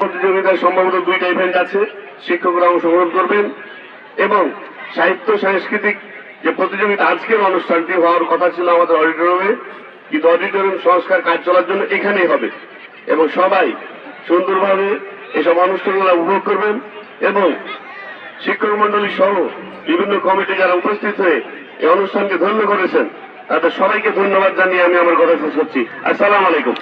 প্রতিযোগিতায় সম্ভবত দুইটা ইভেন্ট আছে শিক্ষকরা অংশগ্রহণ করবেন। এবং সাহিত্য, সাংস্কৃতিক যে প্রতিযোগিতা আজকের অনুষ্ঠানটি হওয়ার কথা ছিল আমাদের অডিটোরিয়ামে কিন্তু অডিটোরিয়াম সংস্কার কাজ চলার জন্য এখানেই হবে। এবং সবাই সুন্দরভাবে এসব অনুষ্ঠানগুলো উপভোগ করবেন এবং শিক্ষক মন্ডলী সহ বিভিন্ন কমিটি যারা উপস্থিত হয়ে এই অনুষ্ঠানকে ধন্য করেছেন, তাদের সবাইকে ধন্যবাদ জানিয়ে আমি আমার কথা শেষ করছি। আসসালাম আলাইকুম।